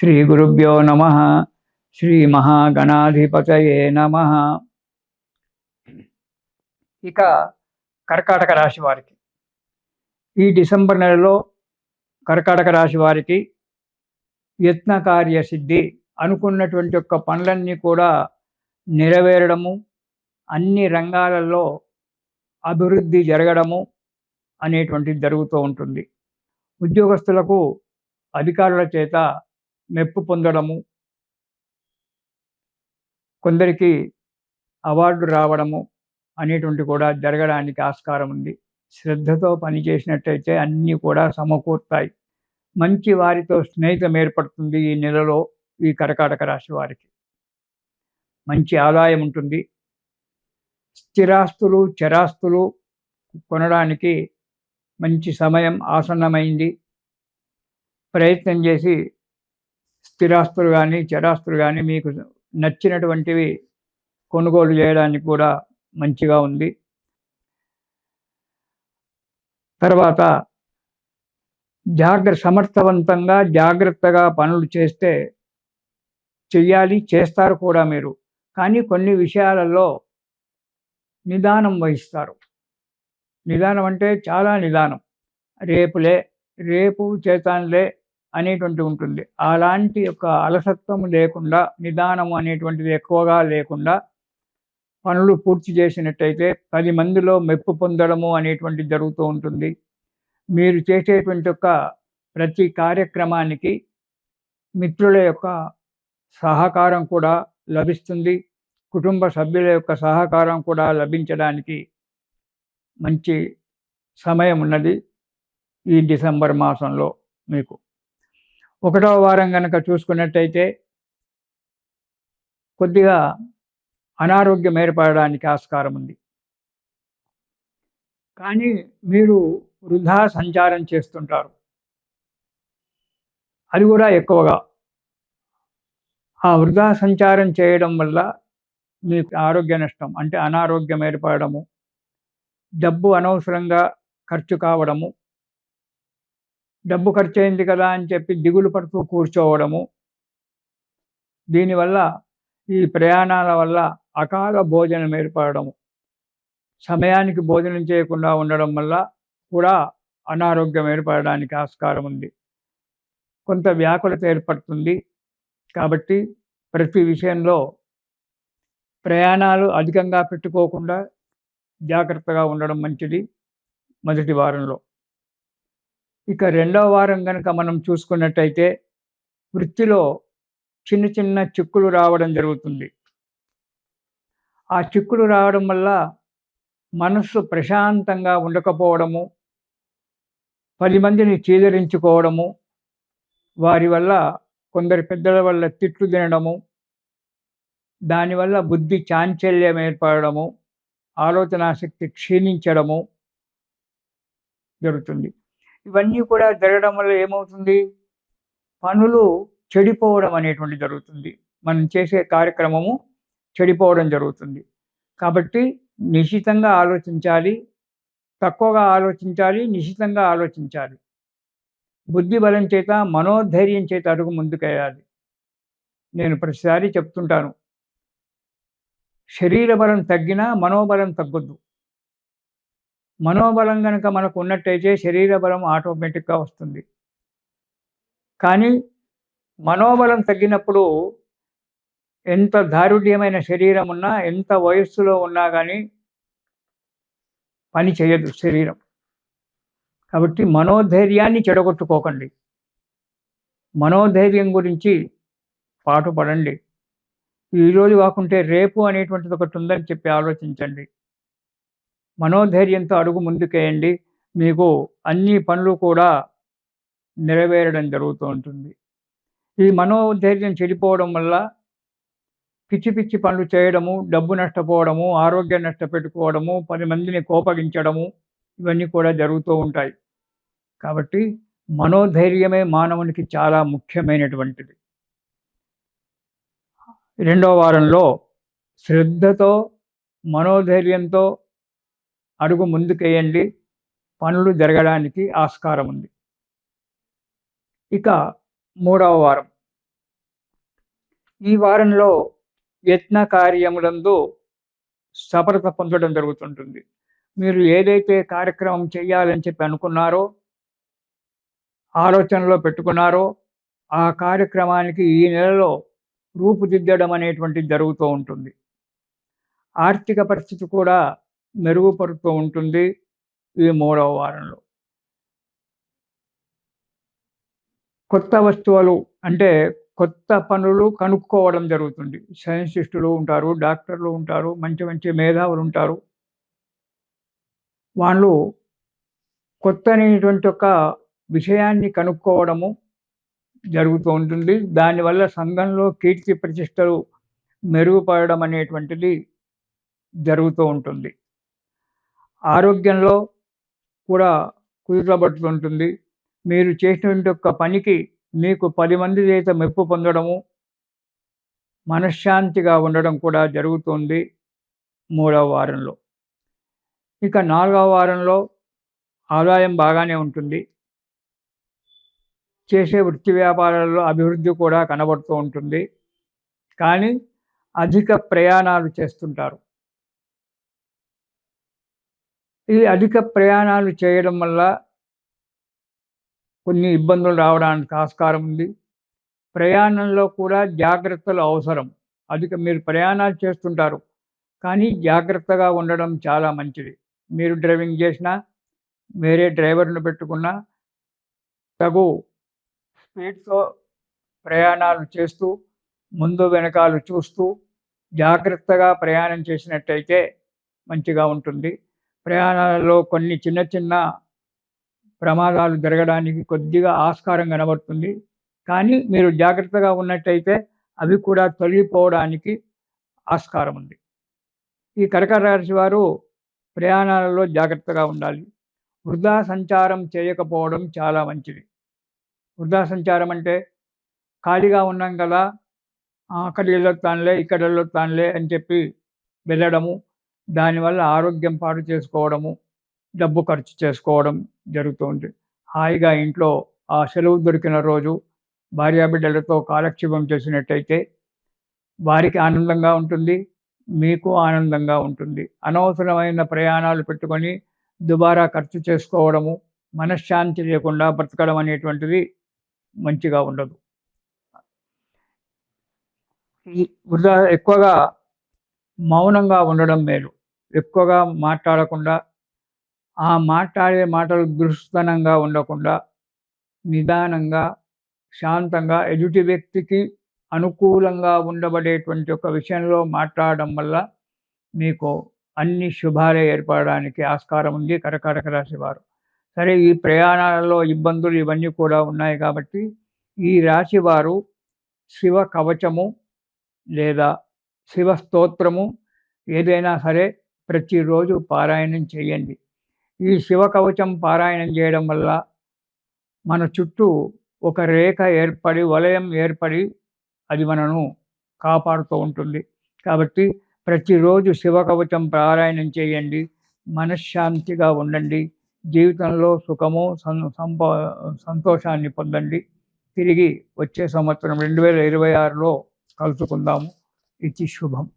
శ్రీ గురుభ్యో నమ శ్రీ మహాగణాధిపతయే నమ ఇక కర్కాటక రాశి వారికి. ఈ డిసెంబర్ నెలలో కర్కాటక రాశి వారికి యత్నకార్య సిద్ధి అనుకున్నటువంటి యొక్క పనులన్నీ కూడా నెరవేరడము అన్ని రంగాలలో అభివృద్ధి జరగడము అనేటువంటిది జరుగుతూ ఉంటుంది. ఉద్యోగస్తులకు అధికారుల చేత మెప్పు పొందడము కొందరికి అవార్డు రావడము అనేటువంటి కూడా జరగడానికి ఆస్కారం ఉంది. శ్రద్ధతో పనిచేసినట్టయితే అన్నీ కూడా సమకూర్తాయి. మంచి వారితో స్నేహితం ఏర్పడుతుంది ఈ నెలలో ఈ కరకాటక రాశి వారికి. మంచి ఆదాయం ఉంటుంది. స్థిరాస్తులు చరాస్తులు కొనడానికి మంచి సమయం ఆసన్నమైంది. ప్రయత్నం చేసి స్థిరాస్తులు కానీ చరాస్తులు కానీ మీకు నచ్చినటువంటివి కొనుగోలు చేయడానికి కూడా మంచిగా ఉంది. తర్వాత జాగ్రత్త సమర్థవంతంగా జాగ్రత్తగా పనులు చేస్తే చెయ్యాలి చేస్తారు కూడా మీరు. కానీ కొన్ని విషయాలలో నిదానం వహిస్తారు. నిదానం అంటే చాలా నిదానం. రేపులే రేపు చేతానులే అనేటువంటి ఉంటుంది. అలాంటి యొక్క అలసత్వం లేకుండా నిదానం అనేటువంటిది ఎక్కువగా లేకుండా పనులు పూర్తి చేసినట్టయితే పది మందిలో మెప్పు పొందడము అనేటువంటి జరుగుతూ ఉంటుంది. మీరు చేసేటువంటి యొక్క ప్రతి కార్యక్రమానికి మిత్రుల యొక్క సహకారం కూడా లభిస్తుంది. కుటుంబ సభ్యుల యొక్క సహకారం కూడా లభించడానికి మంచి సమయం ఉన్నది ఈ డిసెంబర్ మాసంలో మీకు. ఒకటవ వారం కనుక చూసుకున్నట్టయితే కొద్దిగా అనారోగ్యం ఏర్పడడానికి ఆస్కారం ఉంది. కానీ మీరు వృధా సంచారం చేస్తుంటారు. అది కూడా ఎక్కువగా. ఆ వృధా సంచారం చేయడం వల్ల మీకు ఆరోగ్య నష్టం అంటే అనారోగ్యం ఏర్పడము డబ్బు అనవసరంగా ఖర్చు కావడము డబ్బు ఖర్చు అయింది కదా అని చెప్పి దిగులు పడుతూ కూర్చోవడము. దీనివల్ల ఈ ప్రయాణాల వల్ల అకాల భోజనం ఏర్పడము. సమయానికి భోజనం చేయకుండా ఉండడం వల్ల కూడా అనారోగ్యం ఏర్పడడానికి ఆస్కారం ఉంది. కొంత వ్యాకులత ఏర్పడుతుంది. కాబట్టి ప్రతి విషయంలో ప్రయాణాలు అధికంగా పెట్టుకోకుండా జాగ్రత్తగా ఉండడం మంచిది. మొదటి వారంలో. ఇక రెండవ వారం కనుక మనం చూసుకున్నట్టయితే వృత్తిలో చిన్న చిన్న చిక్కులు రావడం జరుగుతుంది. ఆ చిక్కులు రావడం వల్ల మనస్సు ప్రశాంతంగా ఉండకపోవడము పది మందిని చీదరించుకోవడము వారి వల్ల కొందరి పెద్దల వల్ల తిట్లు తినడము దానివల్ల బుద్ధి చాంచల్యం ఏర్పడము ఆలోచనాశక్తి క్షీణించడము జరుగుతుంది. ఇవన్నీ కూడా జరగడం వల్ల ఏమవుతుంది? పనులు చెడిపోవడం అనేటువంటి జరుగుతుంది. మనం చేసే కార్యక్రమము చెడిపోవడం జరుగుతుంది. కాబట్టి నిశితంగా ఆలోచించాలి. తక్కువగా ఆలోచించాలి నిశితంగా ఆలోచించాలి. బుద్ధి బలం చేత మనోధైర్యం చేత అడుగు ముందుకేయాలి నేను ప్రతిసారి చెప్తుంటాను. శరీర బలం తగ్గినా మనోబలం తగ్గొద్దు. మనోబలం కనుక మనకు ఉన్నట్టయితే శరీర బలం ఆటోమేటిక్గా వస్తుంది. కానీ మనోబలం తగ్గినప్పుడు ఎంత దారుఢ్యమైన శరీరం ఉన్నా ఎంత వయస్సులో ఉన్నా కానీ పని చేయదు శరీరం. కాబట్టి మనోధైర్యాన్ని చెడగొట్టుకోకండి. మనోధైర్యం గురించి పాటుపడండి. ఈరోజు కాకుంటే రేపు అనేటువంటిది ఒకటి ఉందని చెప్పి ఆలోచించండి. మనోధైర్యంతో అడుగు ముందుకేయండి. మీకు అన్ని పనులు కూడా నెరవేరడం జరుగుతూ ఉంటుంది. ఈ మనోధైర్యం చెడిపోవడం వల్ల పిచ్చి పిచ్చి పనులు చేయడము డబ్బు నష్టపోవడము ఆరోగ్యం నష్టపెట్టుకోవడము పది మందిని కోపగించడము ఇవన్నీ కూడా జరుగుతూ ఉంటాయి. కాబట్టి మనోధైర్యమే మానవునికి చాలా ముఖ్యమైనటువంటిది. రెండో వారంలో శ్రద్ధతో మనోధైర్యంతో అడుగు ముందుకేయండి. పనులు జరగడానికి ఆస్కారం ఉంది. ఇక మూడవ వారం. ఈ వారంలో యత్న కార్యములందు సఫలత పొందడం జరుగుతుంటుంది. మీరు ఏదైతే కార్యక్రమం చేయాలని చెప్పి అనుకున్నారో ఆలోచనలో పెట్టుకున్నారో ఆ కార్యక్రమానికి ఈ నెలలో రూపుదిద్దడం అనేటువంటిది జరుగుతూ ఉంటుంది. ఆర్థిక పరిస్థితి కూడా మెరుగుపరుతూ ఉంటుంది ఈ మూడవ వారంలో. కొత్త వస్తువులు అంటే కొత్త పనులు కనుక్కోవడం జరుగుతుంది. సైన్సిస్టులు ఉంటారు డాక్టర్లు ఉంటారు మంచి మంచి మేధావులు ఉంటారు. వాళ్ళు కొత్త అనేటువంటి ఒక విషయాన్ని కనుక్కోవడము జరుగుతూ ఉంటుంది. దానివల్ల సంఘంలో కీర్తి ప్రతిష్టలు మెరుగుపడడం అనేటువంటిది జరుగుతూ ఉంటుంది. ఆరోగ్యంలో కూడా కుదుటపడుతుంటుంది మీరు చేసినటువంటి యొక్క పనికి మీకు పది మంది చేత మెప్పు పొందడము మనశ్శాంతిగా ఉండడం కూడా జరుగుతుంది మూడవ వారంలో. ఇక నాలుగవ వారంలో ఆదాయం బాగానే ఉంటుంది. చేసే వృత్తి వ్యాపారాల్లో అభివృద్ధి కూడా కనబడుతూ ఉంటుంది. కానీ అధిక ప్రయాణాలు చేస్తుంటారు. ఈ అధిక ప్రయాణాలు చేయడం వల్ల కొన్ని ఇబ్బందులు రావడానికి ఆస్కారం ఉంది. ప్రయాణంలో కూడా జాగ్రత్తలు అవసరం. అధిక మీరు ప్రయాణాలు చేస్తుంటారు. కానీ జాగ్రత్తగా ఉండడం చాలా మంచిది. మీరు డ్రైవింగ్ చేసినా వేరే డ్రైవర్ను పెట్టుకున్నా తగు స్పీడ్తో ప్రయాణాలు చేస్తూ ముందు వెనకాలు చూస్తూ జాగ్రత్తగా ప్రయాణం చేసినట్టయితే మంచిగా ఉంటుంది. ప్రయాణాలలో కొన్ని చిన్న చిన్న ప్రమాదాలు జరగడానికి కొద్దిగా ఆస్కారం కనబడుతుంది. కానీ మీరు జాగ్రత్తగా ఉన్నట్టయితే అవి కూడా తొలగిపోవడానికి ఆస్కారం ఉంది. ఈ కర్కట రాశి వారు ప్రయాణాలలో జాగ్రత్తగా ఉండాలి. వృధా సంచారం చేయకపోవడం చాలా మంచిది. వృధా సంచారం అంటే ఖాళీగా ఉన్నాం కదా అక్కడ వెళ్ళొస్తానులే ఇక్కడ వెళ్ళొస్తానులే అని చెప్పి వెళ్ళడము దానివల్ల ఆరోగ్యం పాడు చేసుకోవడము డబ్బు ఖర్చు చేసుకోవడం జరుగుతుంది. హాయిగా ఇంట్లో ఆ సెలవు దొరికిన రోజు భార్యాబిడ్డలతో కాలక్షేపం చేసినట్టయితే వారికి ఆనందంగా ఉంటుంది మీకు ఆనందంగా ఉంటుంది. అనవసరమైన ప్రయాణాలు పెట్టుకొని దుబారా ఖర్చు చేసుకోవడము మనశ్శాంతి లేకుండా బ్రతకడం అనేటువంటిది మంచిగా ఉండదు. వృధా ఎక్కువగా మౌనంగా ఉండడం మేలు. ఎక్కువగా మాట్లాడకుండా ఆ మాట్లాడే మాటలు దృష్టనంగా ఉండకుండా నిదానంగా శాంతంగా ఎదుటి వ్యక్తికి అనుకూలంగా ఉండబడేటువంటి ఒక విషయంలో మాట్లాడడం వల్ల మీకు అన్ని శుభాలే ఏర్పడడానికి ఆస్కారం ఉంది కరకరక రాశివారు సరే ఈ ప్రయాణాలలో ఇబ్బందులు ఇవన్నీ కూడా ఉన్నాయి కాబట్టి ఈ రాశి వారు శివ కవచము లేదా శివ స్తోత్రము ఏదైనా సరే ప్రతిరోజు పారాయణం చేయండి. ఈ శివ కవచం పారాయణం చేయడం వల్ల మన చుట్టూ ఒక రేఖ ఏర్పడి వలయం ఏర్పడి అది మనను కాపాడుతూ ఉంటుంది. కాబట్టి ప్రతిరోజు శివ కవచం పారాయణం చేయండి. మనశ్శాంతిగా ఉండండి. జీవితంలో సుఖము సంప సంతోషాన్ని పొందండి. తిరిగి వచ్చే సంవత్సరం రెండు వేల ఇరవై ఆరులో కలుసుకుందాము. ఇది శుభం.